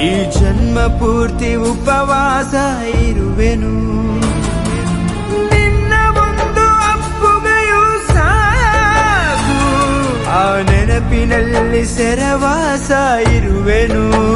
ಈ ಜನ್ಮ ಪೂರ್ತಿ ಉಪವಾಸ ಇರುವೆನು. ನಿನ್ನ ಒಂದು ಅಪ್ಪುಗೆಯೂ ಸಾಕು. ಆ ನೆನಪಿನಲ್ಲಿ ಸೆರವಾಸ ಇರುವೆನು.